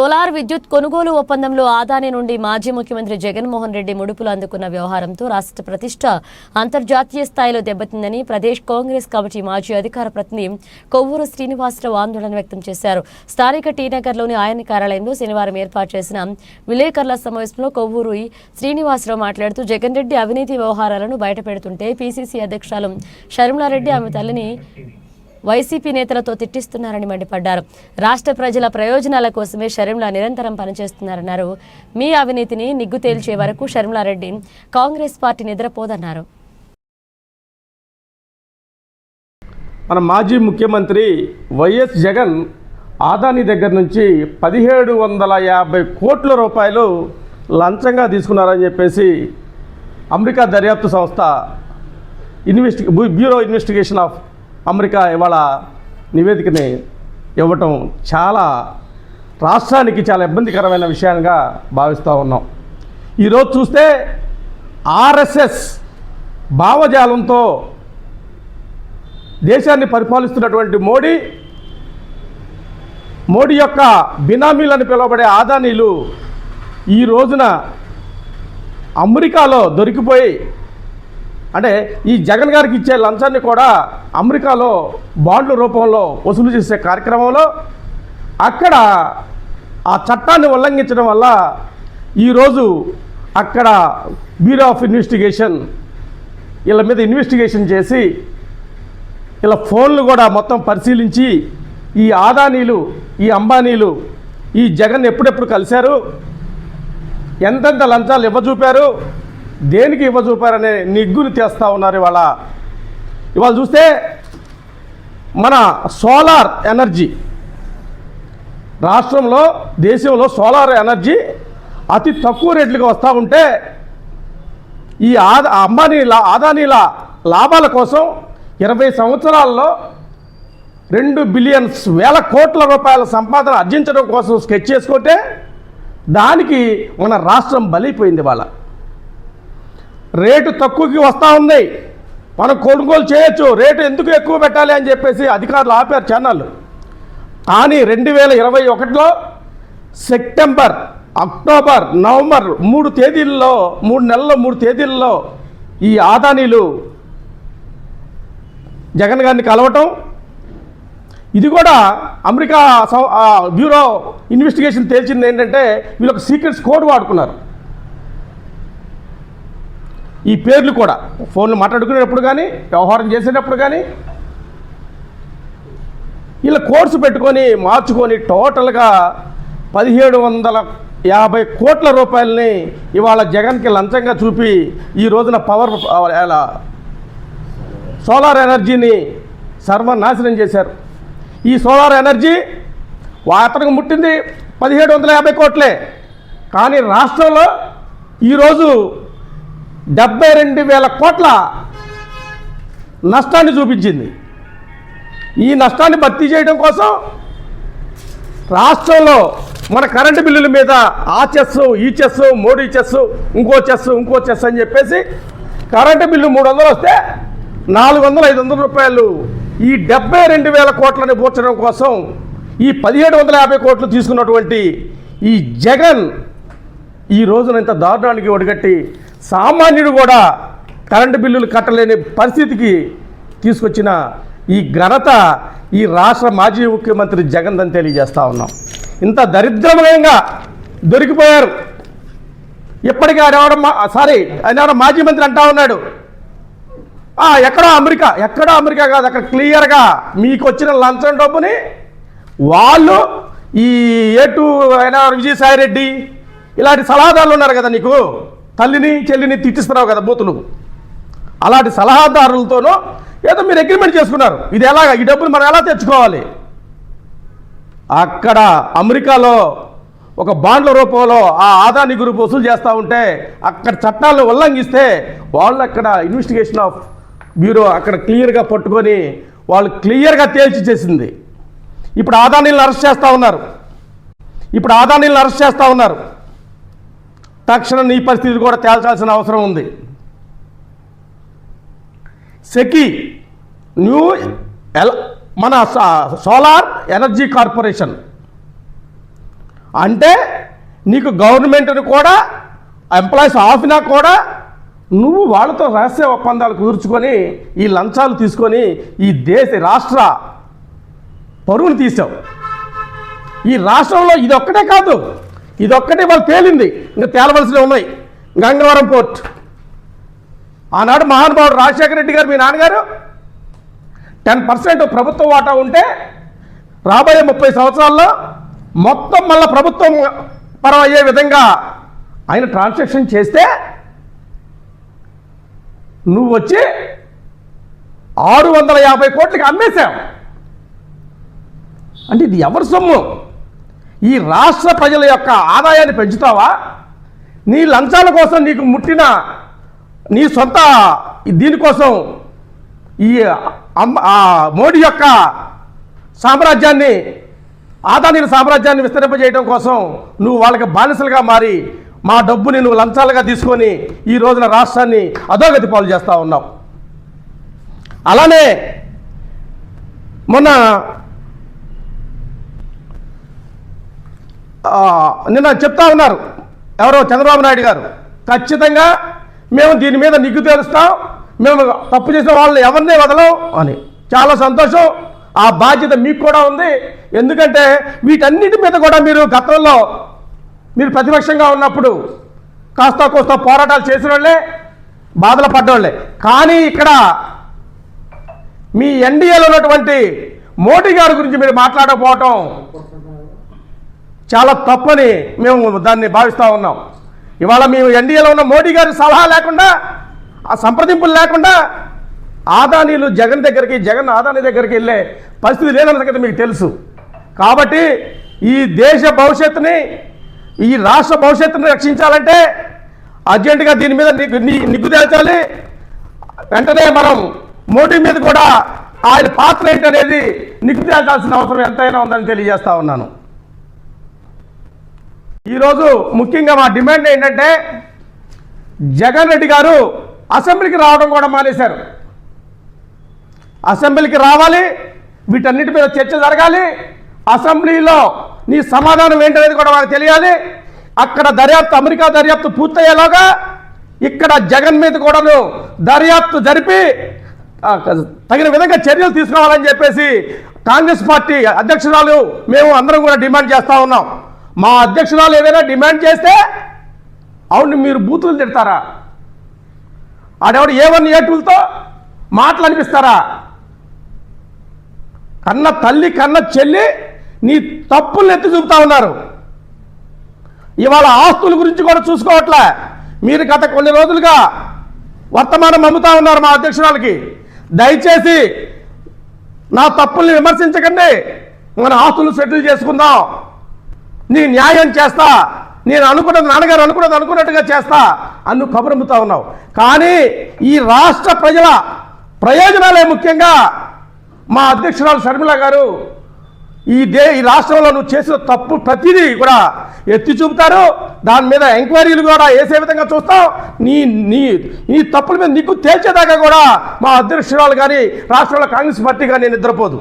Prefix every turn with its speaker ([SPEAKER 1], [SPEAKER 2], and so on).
[SPEAKER 1] Solar విద్యుత్ కొనుగోలు ఒప్పందంలో ఆదాని నుండి మాజీ ముఖ్యమంత్రి జగన్మోహన్ రెడ్డి ముడుపులు అందుకున్న వ్యవహారంతో రాష్ట్ర ప్రతిష్ట అంతర్జాతీయ స్థాయిలో దెబ్బతిందని ప్రదేశ్ కాంగ్రెస్ కమిటీ మాజీ అధికార ప్రతినిధి కొవ్వూరు శ్రీనివాసరావు ఆందోళన వ్యక్తం చేశారు. స్థానిక టీనగర్లోని ఆయన కార్యాలయంలో శనివారం ఏర్పాటు చేసిన విలేకరుల సమావేశంలో కొవ్వూరు శ్రీనివాసరావు మాట్లాడుతూ జగన్ రెడ్డి అవినీతి వ్యవహారాలను బయటపెడుతుంటే పీసీసీ అధ్యక్షురాలు షర్మిలారెడ్డి ఆమె తల్లిని వైసీపీ నేతలతో తిట్టిస్తున్నారని మండిపడ్డారు. రాష్ట్ర ప్రజల ప్రయోజనాల కోసమే షర్మిల నిరంతరం పనిచేస్తున్నారన్నారు. మీ అవినీతిని నిగ్గు తేల్చే వరకు షర్మిలారెడ్డి కాంగ్రెస్ పార్టీ నిద్రపోదన్నారు.
[SPEAKER 2] మన మాజీ ముఖ్యమంత్రి వైఎస్ జగన్ ఆదాని దగ్గర నుంచి పదిహేడు వందల యాభై కోట్ల రూపాయలు లంచంగా తీసుకున్నారని చెప్పేసి అమెరికా దర్యాప్తు సంస్థ ఇన్వెస్టి బ్యూరో ఇన్వెస్టిగేషన్ ఆఫ్ అమెరికా ఇవాళ నివేదికని ఇవ్వటం చాలా రాష్ట్రానికి చాలా ఇబ్బందికరమైన విషయంగా భావిస్తూ ఉన్నాం. ఈరోజు చూస్తే ఆర్ఎస్ఎస్ భావజాలంతో దేశాన్ని పరిపాలిస్తున్నటువంటి మోడీ మోడీ యొక్క బినామీలని పిలువబడే ఆదానీలు ఈ రోజున అమెరికాలో దొరికిపోయి అంటే ఈ జగన్ గారికి ఇచ్చే లంచాన్ని కూడా అమెరికాలో బాండ్ల రూపంలో వసూలు చేసే కార్యక్రమంలో అక్కడ ఆ చట్టాన్ని ఉల్లంఘించడం వల్ల ఈరోజు అక్కడ బ్యూరో ఆఫ్ ఇన్వెస్టిగేషన్ వీళ్ళ మీద ఇన్వెస్టిగేషన్ చేసి ఇలా ఫోన్లు కూడా మొత్తం పరిశీలించి ఈ ఆదానీలు ఈ అంబానీలు ఈ జగన్ ఎప్పుడెప్పుడు కలిశారు ఎంతెంత లంచాలు ఇవ్వచూపారు దేనికి ఇవ్వజూపారనే నిగ్గులు తెస్తూ ఉన్నారు ఇవాళ. ఇవాళ చూస్తే మన సోలార్ ఎనర్జీ రాష్ట్రంలో దేశంలో సోలార్ ఎనర్జీ అతి తక్కువ రేట్లకు వస్తూ ఉంటే ఈ ఆదా అంబానీల ఆదానీల లాభాల కోసం ఇరవై సంవత్సరాల్లో రెండు బిలియన్స్ వేల కోట్ల రూపాయల సంపాదన ఆర్జించడం కోసం స్కెచ్ చేసుకుంటే దానికి మన రాష్ట్రం బలైపోయింది వాళ్ళ రేటు తక్కువకి వస్తూ ఉంది. మనం కొనుగోలు చేయొచ్చు. రేటు ఎందుకు ఎక్కువ పెట్టాలి అని చెప్పేసి అధికారులు ఆపారు ఛానళ్ళు. కానీ రెండు వేల ఇరవై ఒకటిలో సెప్టెంబర్ అక్టోబర్ నవంబర్ మూడు తేదీల్లో మూడు నెలల్లో మూడు తేదీల్లో ఈ ఆదానీలు జగన్ గారిని కలవటం. ఇది కూడా అమెరికా బ్యూరో ఇన్వెస్టిగేషన్ తేల్చింది ఏంటంటే వీళ్ళు ఒక సీక్రెట్స్ కోడ్ వాడుకున్నారు. ఈ పేర్లు కూడా. ఫోన్లు మాట్లాడుకునేటప్పుడు కానీ వ్యవహారం చేసేటప్పుడు కానీ వీళ్ళ కోర్సు పెట్టుకొని మార్చుకొని టోటల్గా పదిహేడు వందల యాభై కోట్ల రూపాయలని ఇవాళ జగన్కి లంచంగా చూపి ఈ రోజున పవర్ ఎలా సోలార్ ఎనర్జీని సర్వనాశనం చేశారు. ఈ సోలార్ ఎనర్జీ వా- అతనికి ముట్టింది పదిహేడు వందల యాభై కోట్లే. కానీ రాష్ట్రంలో ఈరోజు డెబ్బై రెండు వేల కోట్ల నష్టాన్ని చూపించింది. ఈ నష్టాన్ని భర్తీ చేయడం కోసం రాష్ట్రంలో మన కరెంటు బిల్లుల మీద ఆ చెస్ ఈ చెస్ మోడీ చెస్ ఇంకో చెస్ ఇంకో చెస్ అని చెప్పేసి కరెంటు బిల్లు మూడు వందలు వస్తే నాలుగు వందలు ఐదు వందల రూపాయలు. ఈ డెబ్బై రెండు వేల కోట్లని పూడ్చడం కోసం ఈ పదిహేడు వందల యాభై కోట్లు తీసుకున్నటువంటి ఈ జగన్ ఈ రోజున ఇంత దారుణానికి ఒడిగట్టి సామాన్యుడు కూడా కరెంటు బిల్లులు కట్టలేని పరిస్థితికి తీసుకొచ్చిన ఈ ఘనత ఈ రాష్ట్ర మాజీ ముఖ్యమంత్రి జగన్ అని తెలియజేస్తూ ఉన్నాం. ఇంత దరిద్రమయంగా దొరికిపోయారు. ఇప్పటికీ ఆయన ఎవడ సారీ ఆయన ఎవడ మాజీ మంత్రి అంటా ఉన్నాడు. ఎక్కడో అమెరికా ఎక్కడో అమెరికా కాదు అక్కడ క్లియర్గా మీకు వచ్చిన లంచం డబ్బుని వాళ్ళు ఈ ఏటు అయినా విజయసాయి రెడ్డి ఇలాంటి సలహాదారులు ఉన్నారు కదా నీకు? తల్లిని చెల్లిని తిట్టిస్తున్నావు కదా బూతులు అలాంటి సలహాదారులతోనూ ఏదో మీరు అగ్రిమెంట్ చేసుకున్నారు. ఇది ఎలాగ? ఈ డబ్బులు మనం ఎలా తెచ్చుకోవాలి? అక్కడ అమెరికాలో ఒక బాండ్ల రూపంలో ఆ ఆదాని గ్రూప్ వసూలు చేస్తూ ఉంటే అక్కడ చట్టాలను ఉల్లంఘిస్తే వాళ్ళు అక్కడ ఇన్వెస్టిగేషన్ ఆఫ్ బ్యూరో అక్కడ క్లియర్గా పట్టుకొని వాళ్ళు క్లియర్గా తేల్చి చేసింది. ఇప్పుడు ఆదానీలను అరెస్ట్ చేస్తూ ఉన్నారు. ఇప్పుడు ఆదానీలను అరెస్ట్ చేస్తూ ఉన్నారు. తక్షణం నీ పరిస్థితి కూడా తేల్చాల్సిన అవసరం ఉంది. సెకి న్యూ ఎల్ మన సోలార్ ఎనర్జీ కార్పొరేషన్. అంటే నీకు గవర్నమెంట్ని కూడా ఎంప్లాయీస్ ఆఫీనా కూడా నువ్వు వాళ్ళతో రహస్య ఒప్పందాలు కుదుర్చుకొని ఈ లంచాలు తీసుకొని ఈ దేశ రాష్ట్ర పరువును తీసావు. ఈ రాష్ట్రంలో ఇది ఒక్కటే కాదు. ఇదొక్కటే వాళ్ళు తేలింది. ఇంకా తేలవలసినవి ఉన్నాయి. గంగవరం పోర్ట్. ఆనాడు మహానుభావుడు రాజశేఖర రెడ్డి గారు మీ నాన్నగారు టెన్ పర్సెంట్ ప్రభుత్వ వాటా ఉంటే రాబోయే ముప్పై సంవత్సరాల్లో మొత్తం మళ్ళీ ప్రభుత్వం పరం అయ్యే విధంగా ఆయన ట్రాన్సాక్షన్ చేస్తే నువ్వు వచ్చి ఆరు వందల యాభై కోట్లకి అమ్మేశావు. అంటే ఇది ఎవరి సొమ్ము? ఈ రాష్ట్ర ప్రజల యొక్క ఆదాయాన్ని పెంచుతావా? నీ లంచాల కోసం నీకు ముట్టిన నీ సొంత దీనికోసం ఈ ఆ మోడీ యొక్క సామ్రాజ్యాన్ని ఆదానీల సామ్రాజ్యాన్ని విస్తరింపజేయడం కోసం నువ్వు వాళ్ళకి బానిసలుగా మారి మా డబ్బుని నువ్వు లంచాలుగా తీసుకొని ఈ రోజున రాష్ట్రాన్ని అధోగతి పాలు చేస్తూ ఉన్నావు. అలానే మొన్న నిన్న చెప్తా ఉన్నారు. ఎవరో చంద్రబాబు నాయుడు గారు. ఖచ్చితంగా మేము దీని మీద నిగ్గు తేలుస్తాం మేము తప్పు చేసిన వాళ్ళని ఎవరిని వదలం అని. చాలా సంతోషం. ఆ బాధ్యత మీకు కూడా ఉంది. ఎందుకంటే వీటన్నిటి మీద కూడా మీరు గతంలో మీరు ప్రతిపక్షంగా ఉన్నప్పుడు కాస్త కోస్త పోరాటాలు చేసిన వాళ్ళే బాధలు పడ్డవాళ్ళే కానీ ఇక్కడ మీ ఎన్డీఏలో ఉన్నటువంటి మోడీ గారి గురించి మీరు మాట్లాడకపోవటం చాలా తప్పని మేము దాన్ని భావిస్తూ ఉన్నాం. ఇవాళ మేము ఎన్డీఏలో ఉన్న మోడీ గారి సలహా లేకుండా ఆ సంప్రదింపులు లేకుండా ఆదానీలు జగన్ దగ్గరికి జగన్ ఆదాని దగ్గరికి వెళ్ళే పరిస్థితి లేదన్న సంగతి మీకు తెలుసు. కాబట్టి ఈ దేశ భవిష్యత్తుని ఈ రాష్ట్ర భవిష్యత్తుని రక్షించాలంటే అర్జెంటుగా దీని మీద నిగ్గు తేల్చాలి. వెంటనే మనం మోడీ మీద కూడా ఆయన పాత్ర ఏంటనేది నిగ్గు తేల్చాల్సిన అవసరం ఎంతైనా ఉందని తెలియజేస్తా ఉన్నాను. ఈరోజు ముఖ్యంగా మా డిమాండ్ ఏంటంటే జగన్ రెడ్డి గారు అసెంబ్లీకి రావడం కూడా మానేశారు. అసెంబ్లీకి రావాలి వీటన్నిటి మీద చర్చ జరగాలి అసెంబ్లీలో నీ సమాధానం ఏంటనేది కూడా వాళ్ళకి తెలియాలి. అక్కడ దర్యాప్తు అమెరికా దర్యాప్తు పూర్తయ్యేలాగా ఇక్కడ జగన్ మీద కూడాను దర్యాప్తు జరిపి తగిన విధంగా చర్యలు తీసుకోవాలని చెప్పేసి కాంగ్రెస్ పార్టీ అధ్యక్షురాలు మేము అందరం కూడా డిమాండ్ చేస్తూ ఉన్నాం. మా అధ్యక్షురాలు ఏదైనా డిమాండ్ చేస్తే అవును మీరు బూతులు తిడతారా? ఆడెవడు ఏ వన్ ఏ టూలతో మాటలు అనిపిస్తారా కన్న తల్లి కన్న చెల్లి నీ తప్పులు ఎత్తి చూపుతా ఉన్నారు. ఇవాళ ఆస్తుల గురించి కూడా చూసుకోవట్లే. మీరు గత కొన్ని రోజులుగా వర్తమానం అమ్ముతా ఉన్నారు మా అధ్యక్షురాలకి. దయచేసి నా తప్పుల్ని విమర్శించకండి. మన ఆస్తులు సెటిల్ చేసుకుందాం. నీ న్యాయం చేస్తా. నేను అనుకున్నది నాన్నగారు అనుకున్నది అనుకున్నట్టుగా చేస్తా అన్ను కబురమ్ముతా ఉన్నావు. కానీ ఈ రాష్ట్ర ప్రజల ప్రయోజనాలే ముఖ్యంగా మా అధ్యక్షురాలు షర్మిల గారు ఈ దే ఈ రాష్ట్రంలో నువ్వు చేసిన తప్పు ప్రతిదీ కూడా ఎత్తి చూపుతారు. దాని మీద ఎంక్వైరీలు కూడా వేసే విధంగా చూస్తావు. నీ నీ నీ తప్పుల మీద నీకు తేల్చేదాకా కూడా మా అధ్యక్షురాలు కానీ రాష్ట్రంలో కాంగ్రెస్ పార్టీ కానీ నిద్రపోదు.